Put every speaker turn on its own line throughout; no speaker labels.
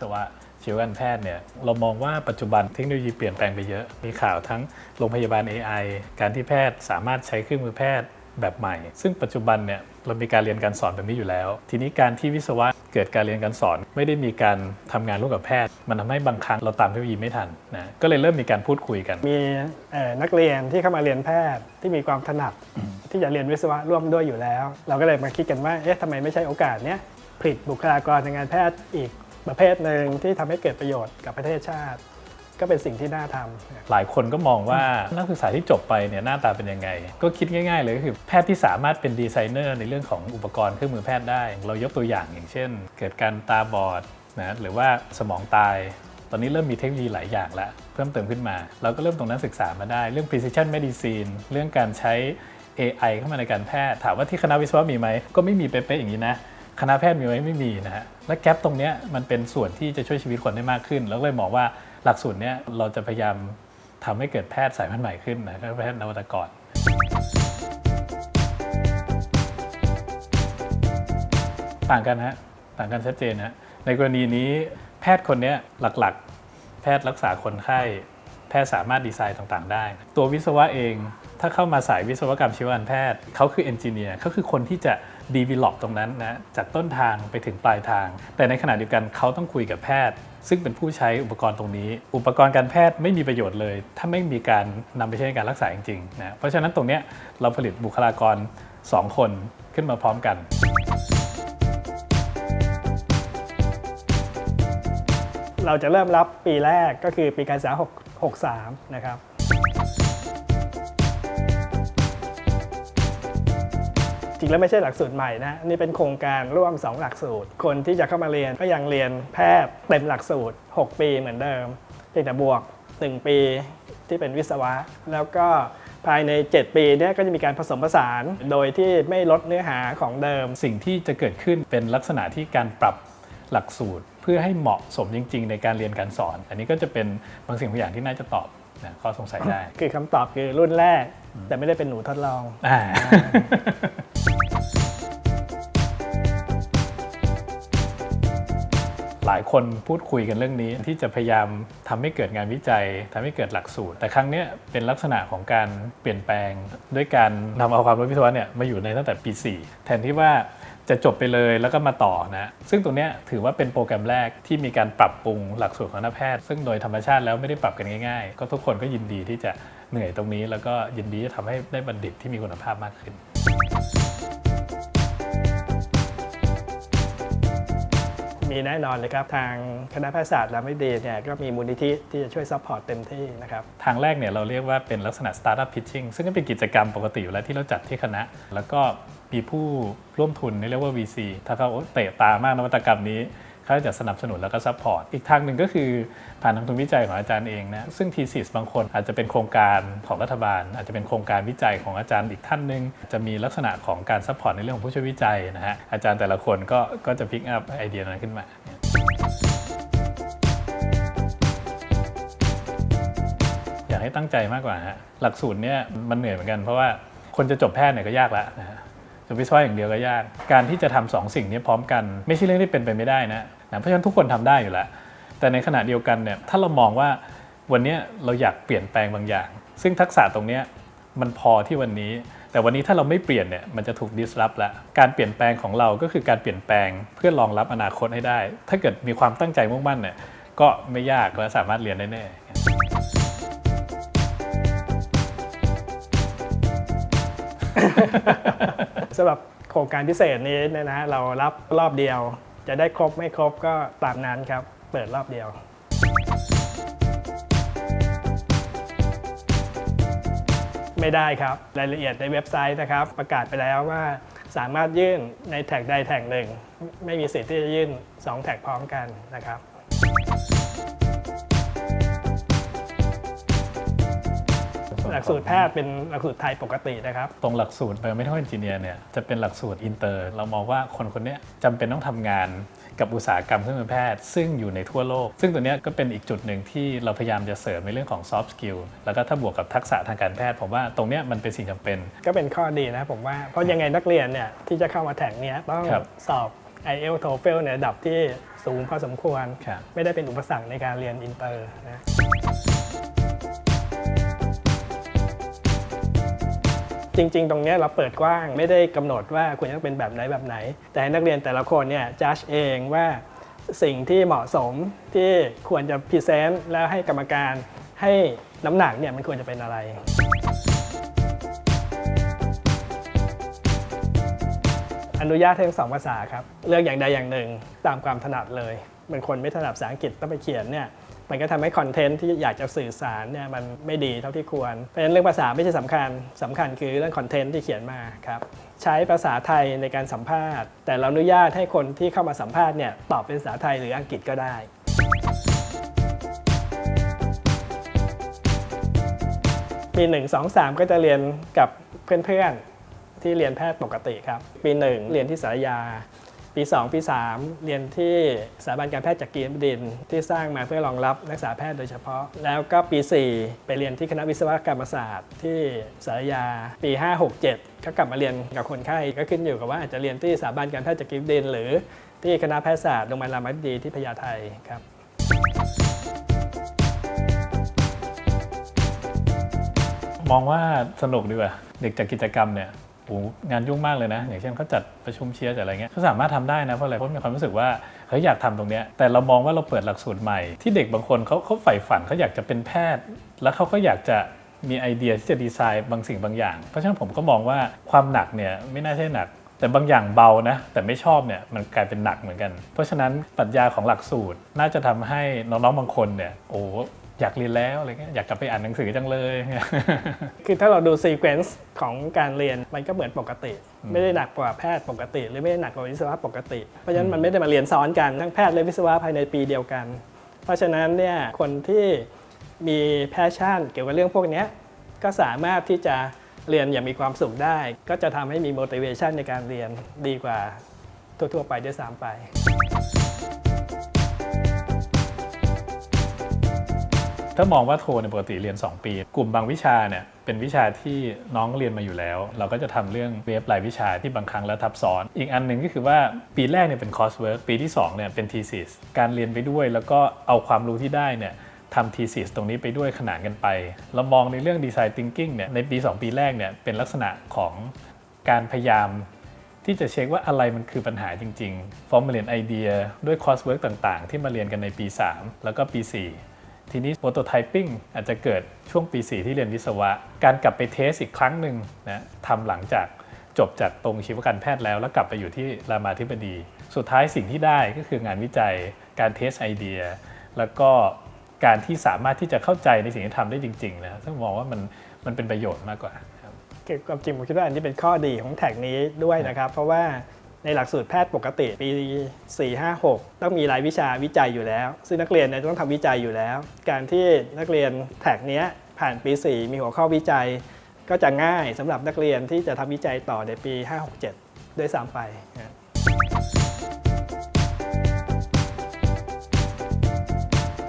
ศวะชีวการแพทย์เนี่ยเรามองว่าปัจจุบันเทคโนโลยีเปลี่ยนแปลงไปเยอะ มีข่าวทั้งโรงพยาบาล AI การที่แพทย์สามารถใช้เครื่องมือแพทย์แบบใหม่ ซึ่งปัจจุบันเนี่ยเรามีการเรียนการสอนแบบนี้อยู่แล้ว ทีนี้การที่วิศวะเกิดการเรียนการสอน ไม่ได้มีการทำงานร่วมกับแพทย์ มันทำให้บางครั้งเราตามเทคโนโลยีไม่ทันนะก็เลยเริ่มมีการพูดคุยกัน
มีนักเรียนที่เข้ามาเรียนแพทย์ที่มีความถนัด ที่จะเรียนวิศวะร่วมด้วยอยู่แล้ว เราก็เลยมาคิดกันว่าเอ๊ะทำไมไม่ใช่โอกาสเนี้ยผลิตบุคลากรทางการแพทย์อีก ประเภทหนึ่งที่ทำให้เกิดประโยชน์กับประเทศชาติ ก็เป็นสิ่งที่น่าทำ
หลายคนก็มองว่านักศึกษาที่จบไปเนี่ยหน้าตาเป็นยังไง ก็คิดง่ายๆเลยก็คือแพทย์ที่สามารถเป็นดีไซเนอร์ในเรื่องของอุปกรณ์เครื่องมือแพทย์ได้ เรายกตัวอย่างอย่างเช่น เกิดการตาบอดนะหรือว่าสมองตายตอนนี้เริ่มมีเทคโนโลยีหลายอย่างแล้วเพิ่มเติมขึ้นมา เราก็เริ่มตรงนั้นศึกษามาได้ เรื่อง precision medicine เรื่องการใช้ AI เข้ามาในการแพทย์ ถามว่าที่คณะวิศวะมีไหม ก็ไม่มีเป๊ะๆอย่างนี้นะ คณะแพทย์มีไหมไม่มีนะฮะและแกลบตรงนี้มันเป็นส่วนที่จะช่วยชีวิตคนได้มากขึ้น แล้วเลยมองว่าหลักสูตรนี้เราจะพยายามทำให้เกิดแพทย์สายพันธุ์ใหม่ขึ้นนะแพทย์นวัตกรต่างกันฮะต่างกันชัดเจนฮะในกรณีนี้แพทย์คนนี้หลักๆ แพทย์รักษาคนไข้ แพทย์สามารถดีไซน์ต่างๆ ได้ ตัววิศวะเองถ้าเข้ามาสายวิศวกรรมชีวการแพทย์เขาคือเอนจิเนียร์เขาคือคนที่จะ ดีวิล o p ตรงนั้นนะจากต้นทางไปถึงปลายทาง แต่ในขณะเดียวกันเขาต้องคุยกับแพทย์ ซึ่งเป็นผู้ใช้อุปกรณ์ตรงนี้ อุปกรณ์การแพทย์ไม่มีประโยชน์เลย ถ้าไม่มีการนำไปใช้ในการรักษาจริงๆนะเพราะฉะนั้นตรงเนี้ยเราผลิตบุคลากรสองคนขึ้นมาพร้อมกัน
เราจะเริ่มรับปีแรกก็คือปีการศึกษา 63 นะครับ จริงแล้วไม่ใช่หลักสูตรใหม่นะนี่เป็นโครงการร่วม 2 หลักสูตร คนที่จะเข้ามาเรียนก็ยังเรียนแพทย์เต็มหลักสูตร 6 ปีเหมือนเดิมเพียงแต่บวก 1 ปีที่เป็นวิศวะ แล้วก็ภายใน 7 ปีเนี้ก็จะมีการผสมผสานโดยที่ไม่ลดเนื้อหาของเดิม
สิ่งที่จะเกิดขึ้นเป็นลักษณะที่การปรับหลักสูตร เพื่อให้เหมาะสมจริง ๆ ในการเรียนการสอน อันนี้ก็จะเป็นบางสิ่งบางอย่างที่น่าจะตอบนะข้อสงสัยได้
คือคำตอบคือรุ่นแรก แต่ไม่ได้เป็นหนูทดลองา
ยคนพูดคุยกันเรื่องนี้ ที่จะพยายามทำให้เกิดงานวิจัยทำให้เกิดหลักสูตร แต่ครั้งนี้เป็นลักษณะของการเปลี่ยนแปลง ด้วยการนำเอาความรู้วิศวะเนี่ยมาอยู่ในตั้งแต่ปี 4 แทนที่ว่าจะจบไปเลยแล้วก็มาต่อนะ ซึ่งตรงนี้ถือว่าเป็นโปรแกรมแรกที่มีการปรับปรุงหลักสูตรของคณะแพทย์ ซึ่งโดยธรรมชาติแล้วไม่ได้ปรับกันง่ายๆ ก็ทุกคนก็ยินดีที่จะเหนื่อยตรงนี้ แล้วก็ยินดีจะทำให้ได้บัณฑิตที่มีคุณภาพมากขึ้น
มีแน่นอนเลยครับ ทางคณะแพทยศาสตร์และวิทยาเนี่ยก็มีมูลนิธิที่จะช่วยซัพพอร์ตเต็มที่นะครับ
ทางแรกเนี่ยเราเรียกว่าเป็นลักษณะ Startup Pitching ซึ่งก็เป็นกิจกรรมปกติอยู่แล้วที่เราจัดที่คณะ แล้วก็มีผู้ร่วมทุนเรียกว่า VC ถ้าเขาเตะตามากนวัตกรรมนี้ เขาจะสนับสนุนแล้วก็ซัพพอร์ต อีกทางหนึ่งก็คือผ่านทางทุนวิจัยของอาจารย์เองนะ ซึ่ง thesis บางคนอาจจะเป็นโครงการของรัฐบาล อาจจะเป็นโครงการวิจัยของอาจารย์อีกท่านหนึ่งจะมีลักษณะของการซัพพอร์ตในเรื่องของผู้ช่วยวิจัยนะฮะ อาจารย์แต่ละคนก็ก็จะพิกอัพไอเดียนั้นขึ้นมาอยากให้ตั้งใจมากกว่าฮะ หลักสูตรเนี่ยมันเหนื่อยเหมือนกันเพราะว่าคนจะจบแพทย์เนี่ยก็ยากแล้วนะฮะจะวิศวะอย่างเดียวก็ยาก การที่จะทำสองสิ่งนี้พร้อมกัน ไม่ใช่เรื่องที่เป็นไปไม่ได้นะ นะเพราะฉะนั้นทุกคนทำได้อยู่แล้ว แต่ในขณะเดียวกันเนี่ยถ้าเรามองว่าวันนี้เราอยากเปลี่ยนแปลงบางอย่าง ซึ่งทักษะตรงนี้มันพอที่วันนี้ แต่วันนี้ถ้าเราไม่เปลี่ยนเนี่ยมันจะถูก disrupt ละการเปลี่ยนแปลงของเราก็คือการเปลี่ยนแปลงเพื่อรองรับอนาคตให้ได้ ถ้าเกิดมีความตั้งใจมุ่งมั่นเนี่ยก็ไม่ยากและสามารถเรียนได้แน่
สำหรับโครงการพิเศษนี้เนี่ยนะเรารับรอบเดียว จะได้ครบไม่ครบก็ตามนั้นครับ เปิดรอบเดียว ไม่ได้ครับ รายละเอียดในเว็บไซต์นะครับ ประกาศไปแล้วว่าสามารถยื่นในแท็กใดแท็กหนึ่ง ไม่มีสิทธิ์ที่จะยื่น 2 แท็กพร้อมกันนะครับ หลักสูตรแพทย์เป็นหลักสูตรไทยปกตินะครับ
ตรงหลักสูตร Biomedical Engineer เนี่ยจะเป็นหลักสูตรอินเตอร์ เรามองว่าคนคนเนี้ยจำเป็นต้องทำงานกับอุตสาหกรรมเครื่องมือแพทย์ ซึ่งอยู่ในทั่วโลก ซึ่งตัวเนี้ยก็เป็นอีกจุดหนึ่งที่เราพยายามจะเสริมในเรื่องของ soft skill แล้วก็ถ้าบวกกับทักษะทางการแพทย์ ผมว่าตรงเนี้ยมันเป็นสิ่งจำเป็น
ก็เป็นข้อดีนะผมว่าเพราะยังไงนักเรียนเนี่ยที่จะเข้ามาแท็กเนี้ยต้อง
ครับ
สอบ IELTS TOEFL เนี่ยระดับที่สูงพอสมควร
ครับ
ไม่ได้เป็นอุปสรรคในการเรียนอินเตอร์นะ จริง ๆ ตรงนี้เราเปิดกว้างไม่ได้กำหนดว่าควรจะเป็นแบบไหนแบบไหน แต่ให้นักเรียนแต่ละคนเนี่ยจัดเองว่าสิ่งที่เหมาะสมที่ควรจะพรีเซนต์แล้วให้กรรมการให้น้ำหนักเนี่ยมันควรจะเป็นอะไรอนุญาตทั้งสองภาษาครับ เลือกอย่างใดอย่างหนึ่งตามความถนัดเลยบางคนไม่ถนัดภาษาอังกฤษต้องไปเขียนเนี่ย มันก็ทำให้คอนเทนต์ที่อยากจะสื่อสารเนี่ยมันไม่ดีเท่าที่ควร เพราะฉะนั้นเรื่องภาษาไม่ใช่สำคัญสำคัญคือเรื่องคอนเทนต์ที่เขียนมาครับใช้ภาษาไทยในการสัมภาษณ์ แต่เราอนุญาตให้คนที่เข้ามาสัมภาษณ์เนี่ยตอบเป็นภาษาไทยหรืออังกฤษก็ได้ปี1 2 3 ก็จะเรียนกับเพื่อนๆที่เรียนแพทย์ปกติครับ ปี 1 เรียนที่สารยา ปี 2 ปี 3 เรียนที่สถาบันการแพทย์จากกีรบดิน ที่สร้างมาเพื่อรองรับนักศึกษาแพทย์โดยเฉพาะ แล้วก็ปี 4 ไปเรียนที่คณะวิศวกรรมศาสตร์ ที่สารยา ปี 5 6 7 ก็กลับมาเรียนกับคนไข้ก็ขึ้นอยู่กับว่าอาจจะเรียนที่สถาบันการแพทย์จากกีรบดิน หรือที่คณะแพทยศาสตร์โรงพยาบาลรามาธิบดีที่พญาไทครับ
มองว่าสนุกดีกว่าเด็กจากกิจกรรมเนี่ย โอ้งานยุ่งมากเลยนะ อย่างเช่นเขาจัดประชุมเชียร์จัดอะไรเงี้ยเขาสามารถทำได้นะเพราะอะไรเพราะมีความรู้สึกว่าเฮ้ยอยากทำตรงเนี้ยแต่เรามองว่าเราเปิดหลักสูตรใหม่ ที่เด็กบางคนเขาเขาใฝ่ฝันเขาอยากจะเป็นแพทย์ แล้วเขาก็อยากจะมีไอเดียที่จะดีไซน์บางสิ่งบางอย่าง เพราะฉะนั้นผมก็มองว่าความหนักเนี่ยไม่น่าใช่หนัก แต่บางอย่างเบานะ แต่ไม่ชอบเนี่ยมันกลายเป็นหนักเหมือนกัน เพราะฉะนั้นปรัชญาของหลักสูตรน่าจะทำให้น้องๆบางคนเนี่ยโอ้ อยากเรียนแล้วอะไรเงี้ยอยากกลับไปอ่านหนังสือจังเลย
คือถ้าเราดูซีเควนซ์ของการเรียนมันก็เหมือนปกติ ไม่ได้หนักกว่าแพทย์ปกติ หรือไม่ได้หนักกว่าวิศวะปกติ เพราะฉะนั้นมันไม่ได้มาเรียนซ้อนกันทั้งแพทย์และวิศวะภายในปีเดียวกัน เพราะฉะนั้นเนี่ยคนที่มีแพชชั่น เกี่ยวกับเรื่องพวกเนี้ยก็สามารถที่จะเรียนอย่างมีความสุขได้ ก็จะทำให้มี motivation ในการเรียนดีกว่าทั่วๆไปด้วยซ้ำไป
ถ้ามองว่าโทในยปกติเรียน 2 ปี กลุ่มบางวิชาเนี่ยเป็นวิชาที่น้องเรียนมาอยู่แล้ว เราก็จะทำเรื่องเวฟรายวิชาที่บางครั้งแล้วทับซ้อน อีกอันหนึ่งก็คือว่าปีแรกเนี่ยเป็นคอร์สเวิร์กปีที่2เนี่ยเป็น thesis การเรียนไปด้วย แล้วก็เอาความรู้ที่ได้เนี่ยทำ thesis ตรงนี้ไปด้วยขนานกันไป เรามองในเรื่อง design thinking เนี่ยในปี 2 ปีแรกเนี่ยเป็นลักษณะของการพยายามที่จะเช็คว่าอะไรมันคือปัญหาจริงๆ ฟอร์มเรียนไอเดียด้วยคอร์สเวิร์กต่างๆ ที่มาเรียนกันในปี 3 แล้วก็ปี 4 ทีนี้โปรโตไทปิ้งอาจจะเกิดช่วงปี 4 ที่เรียนวิศวะ การกลับไปเทสอีกครั้งหนึ่งนะทำหลังจากจบจากตรงชีวการแพทย์แล้ว แล้วกลับไปอยู่ที่รามาธิบดี สุดท้ายสิ่งที่ได้ก็คืองานวิจัย การเทสไอเดีย แล้วก็การที่สามารถที่จะเข้าใจในสิ่งที่ทำได้จริงๆนะซึ่งมองว่ามันมันเป็นประโยชน์มากกว่า
เกี่ยวกับจริงผมคิดว่าอันนี้เป็นข้อดีของแท็กนี้ด้วยนะครับ เพราะว่า ในหลักสูตรแพทย์ปกติปี 4 5 6 ต้องมีรายวิชาวิจัยอยู่แล้ว ซึ่งนักเรียนเนี่ยต้องทำวิจัยอยู่แล้ว การที่นักเรียนแท็กเนี้ยผ่านปี 4 มีหัวข้อวิจัย ก็จะง่ายสำหรับนักเรียนที่จะทำวิจัยต่อในปี 5 6 7 ด้วยซ้ำไปนะ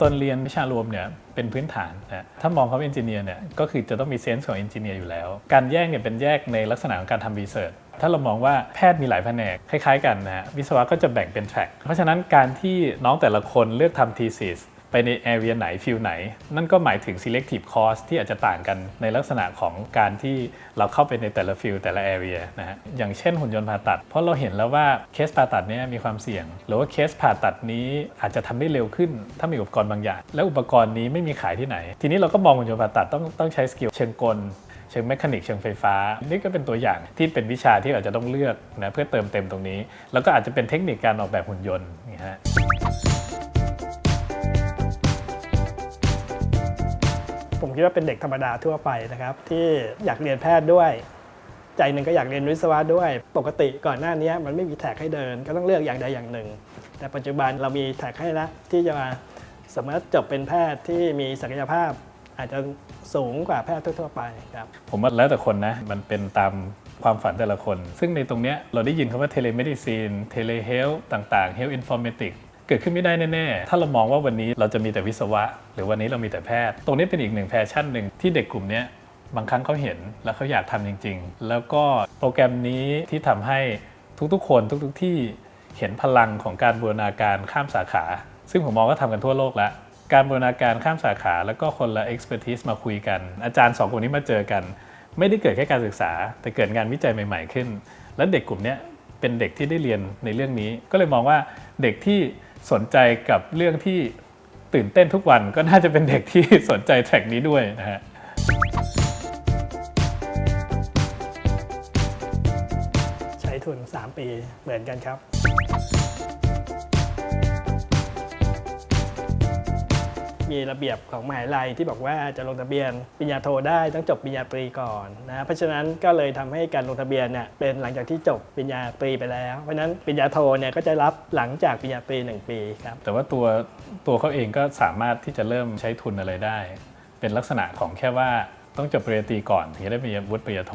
ตอนเรียนวิชารวมเนี่ยเป็นพื้นฐานนะถ้ามองเขาเป็นเอนจิเนียร์เนี่ยก็คือจะต้องมีเซนส์ของเอนจิเนียร์อยู่แล้ว การแยกเนี่ยเป็นแยกในลักษณะของการทำรีเสิร์ช ถ้าเรามองว่าแพทย์มีหลายแผนกคล้ายๆกันนะฮะวิศวะก็จะแบ่งเป็นแทร็กเพราะฉะนั้นการที่น้องแต่ละคนเลือกทำ thesis ไปใน area ไหนฟิลไหน นั่นก็หมายถึง selective course ที่อาจจะต่างกันในลักษณะของการที่เราเข้าไปในแต่ละฟิลแต่ละ area นะฮะอย่างเช่นหุ่นยนต์ผ่าตัด เพราะเราเห็นแล้วว่าเคสผ่าตัดนี้มีความเสี่ยง หรือว่าเคสผ่าตัดนี้อาจจะทำได้เร็วขึ้น ถ้ามีอุปกรณ์บางอย่าง และอุปกรณ์นี้ไม่มีขายที่ไหน ทีนี้เราก็มองหุ่นยนต์ผ่าตัดต้องต้องใช้สกิลเชิงกล เชิงแมคานิกเชิงไฟฟ้า นี่ก็เป็นตัวอย่างที่เป็นวิชาที่อาจจะต้องเลือกนะเพื่อเติมเต็มตรงนี้ แล้วก็อาจจะเป็นเทคนิคการออกแบบหุ่นยนต์นี่ฮะ
ผมคิดว่าเป็นเด็กธรรมดาทั่วไปนะครับที่อยากเรียนแพทย์ด้วย ใจหนึ่งก็อยากเรียนวิศวะด้วย ปกติก่อนหน้านี้มันไม่มีแท็กให้เดินก็ต้องเลือกอย่างใดอย่างหนึ่ง แต่ปัจจุบันเรามีแท็กให้แล้วที่จะมาสามารถจบเป็นแพทย์ที่มีศักยภาพ อาจจะสูงกว่าแพทย์ทั่วไปครับ
ผมว่าแล้วแต่คนนะ มันเป็นตามความฝันแต่ละคน ซึ่งในตรงเนี้ยเราได้ยินคำว่าเทเลเมดิซีนเทเลเฮลต่างๆเฮลอินฟอร์เมติกเกิดขึ้นไม่ได้แน่ ๆ ถ้าเรามองว่าวันนี้เราจะมีแต่วิศวะ หรือวันนี้เรามีแต่แพทย์ ตรงนี้เป็นอีกหนึ่งแพชชั่นหนึ่งที่เด็กกลุ่มนี้บางครั้งเขาเห็นแล้วเขาอยากทำจริง ๆ แล้วก็โปรแกรมนี้ที่ทำให้ทุกๆ คนทุกๆที่เห็นพลังของการบูรณาการข้ามสาขา ซึ่งผมมองก็ทำกันทั่วโลกแล้ว การบูรณาการข้ามสาขาแล้วก็คนละ expertise มาคุยกัน อาจารย์สองคนนี้มาเจอกัน ไม่ได้เกิดแค่การศึกษา แต่เกิดงานวิจัยใหม่ ๆ ขึ้น และเด็กกลุ่มนี้เป็นเด็กที่ได้เรียนในเรื่องนี้ ก็เลยมองว่าเด็กที่สนใจกับเรื่องที่ตื่นเต้นทุกวันก็น่าจะเป็นเด็กที่สนใจแท็กนี้ด้วยนะฮะ
ใช้ทุน 3 ปีเหมือนกันครับ มีระเบียบของมหายาลัยที่บอกว่าจะลงทะเบียนปริญญาโทได้ต้องจบปริญญาตรีก่อนนะเพราะฉะนั้นก็เลยทำให้การลงทะเบียนเนี่ยเป็นหลังจากที่จบปริญญาตรีไปแล้ว เพราะฉะนั้นปริญญาโทเนี่ยก็จะรับหลังจากปริญญาตรี 1 ปีครับ
แต่ว่าตัวตัวเขาเองก็สามารถที่จะเริ่มใช้ทุนอะไรได้ เป็นลักษณะของแค่ว่าต้องจบปริญญาตรีก่อนถึงจะได้ปริญญาวุฒิปริญญาโท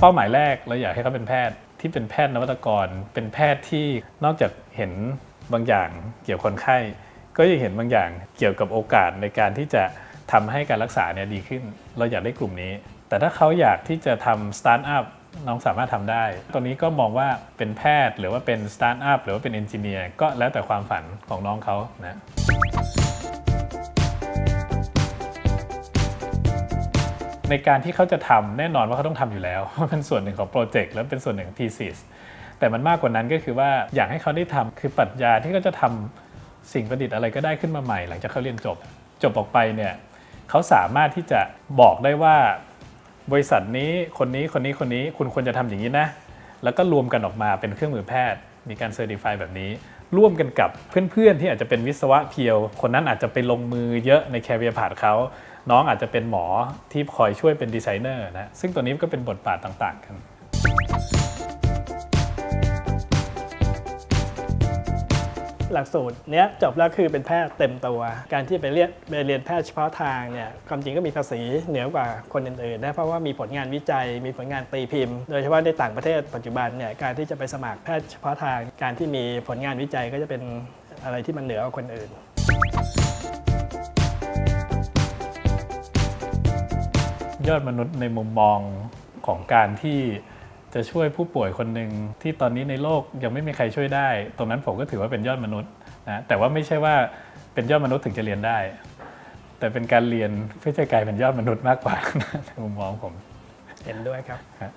เป้าหมายแรกเราอยากให้เขาเป็นแพทย์ ที่เป็นแพทย์นวัตกร เป็นแพทย์ที่นอกจากเห็นบางอย่างเกี่ยวกับคนไข้ ก็ยังเห็นบางอย่างเกี่ยวกับโอกาสในการที่จะทำให้การรักษาเนี่ยดีขึ้น เราอยากได้กลุ่มนี้ แต่ถ้าเขาอยากที่จะทำสตาร์ทอัพน้องสามารถทำได้ตอนนี้ก็มองว่าเป็นแพทย์หรือว่าเป็นสตาร์ทอัพหรือว่าเป็นเอนจิเนียร์ก็แล้วแต่ความฝันของน้องเขานะ ในการที่เขาจะทำแน่นอนว่าเขาต้องทำอยู่แล้วเพราเป็นส่วนหนึ่งของโปรเจกต์และเป็นส่วนหนึ่งของ thesis แต่มันมากกว่านั้นก็คือว่าอยากให้เขาได้ทำคือปรัชญาที่เขาจะทำสิ่งประดิษฐ์อะไรก็ได้ขึ้นมาใหม่ หลังจากเขาเรียนจบ จบออกไปเนี่ยเขาสามารถที่จะบอกได้ว่า บริษัทนี้คนนี้คนนี้คนนี้คุณควรจะทำอย่างนี้นะ แล้วก็รวมกันออกมาเป็นเครื่องมือแพทย์ มีการเซอร์ติฟายแบบนี้ ร่วมกันกับเพื่อนๆ ที่อาจจะเป็นวิศวะเพียว คนนั้นอาจจะไปลงมือเยอะในแคเรียพาดเขาน้องอาจจะเป็นหมอที่คอยช่วยเป็นดีไซเนอร์นะซึ่งตัวนี้ก็เป็นบทบาทต่าง ๆ กัน
หลักสูตรเนี้ยจบแล้วคือเป็นแพทย์เต็มตัว การที่ไปเรียนไปเรียนแพทย์เฉพาะทางเนี่ยความจริงก็มีภาษีเหนือกว่าคนอื่นๆนะเพราะว่ามีผลงานวิจัย มีผลงานตีพิมพ์ โดยเฉพาะในต่างประเทศปัจจุบันเนี่ยการที่จะไปสมัครแพทย์เฉพาะทาง การที่มีผลงานวิจัยก็จะเป็นอะไรที่มันเหนือกว่าคนอื่น
ยอดมนุษย์ในมุมมองของการที่ จะช่วยผู้ป่วยคนหนึ่งที่ตอนนี้ในโลกยังไม่มีใครช่วยได้ ตรงนั้นผมก็ถือว่าเป็นยอดมนุษย์นะแต่ว่าไม่ใช่ว่าเป็นยอดมนุษย์ถึงจะเรียนได้ แต่เป็นการเรียนเพื่อจะกลายเป็นยอดมนุษย์มากกว่าในมุมมองผม
เห็นด้วยครับ
ฮะ